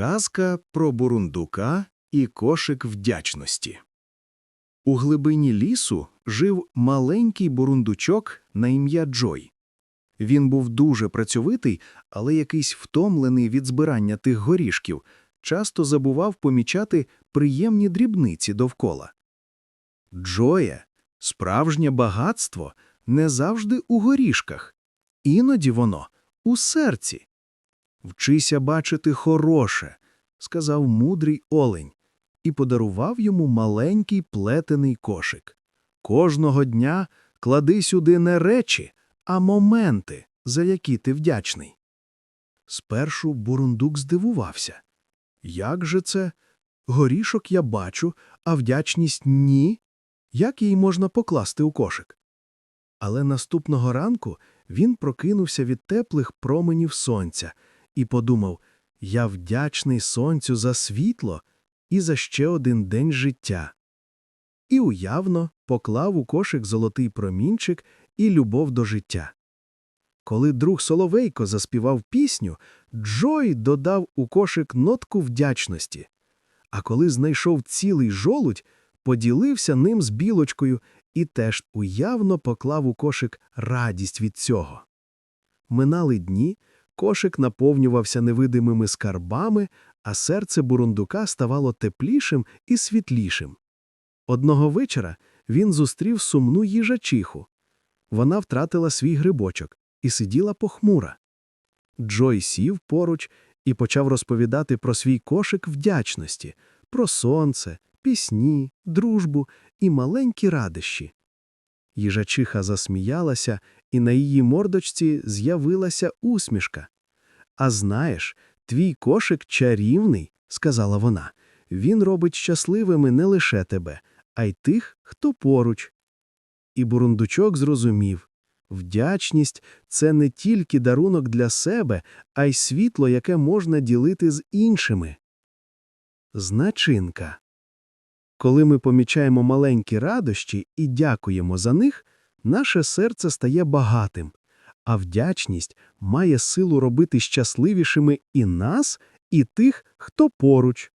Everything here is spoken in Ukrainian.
Казка про бурундука і кошик вдячності. У глибині лісу жив маленький бурундучок на ім'я Джой. Він був дуже працьовитий, але якийсь втомлений від збирання тих горішків, часто забував помічати приємні дрібниці довкола. Джоє, справжнє багатство, не завжди у горішках, іноді воно у серці. Вчися бачити хороше, сказав мудрий олень, і подарував йому маленький плетений кошик. Кожного дня клади сюди не речі, а моменти, за які ти вдячний. Спершу бурундук здивувався. Як же це? Горішок я бачу, а вдячність ні. Як її можна покласти у кошик? Але наступного ранку він прокинувся від теплих променів сонця і подумав: я вдячний сонцю за світло і за ще один день життя. І уявно поклав у кошик золотий промінчик і любов до життя. Коли друг Соловейко заспівав пісню, Джой додав у кошик нотку вдячності. А коли знайшов цілий жолудь, поділився ним з білочкою і теж уявно поклав у кошик радість від цього. Минали дні, кошик наповнювався невидимими скарбами, а серце бурундука ставало теплішим і світлішим. Одного вечора він зустрів сумну їжачиху. Вона втратила свій грибочок і сиділа похмура. Джой сів поруч і почав розповідати про свій кошик вдячності, про сонце, пісні, дружбу і маленькі радощі. Їжачиха засміялася, і на її мордочці з'явилася усмішка. А знаєш, твій кошик чарівний, сказала вона. Він робить щасливими не лише тебе, а й тих, хто поруч. І бурундучок зрозумів вдячність це не тільки дарунок для себе, а й світло, яке можна ділити з іншими. Значинка. Коли ми помічаємо маленькі радощі і дякуємо за них, наше серце стає багатим, а вдячність має силу робити щасливішими і нас, і тих, хто поруч.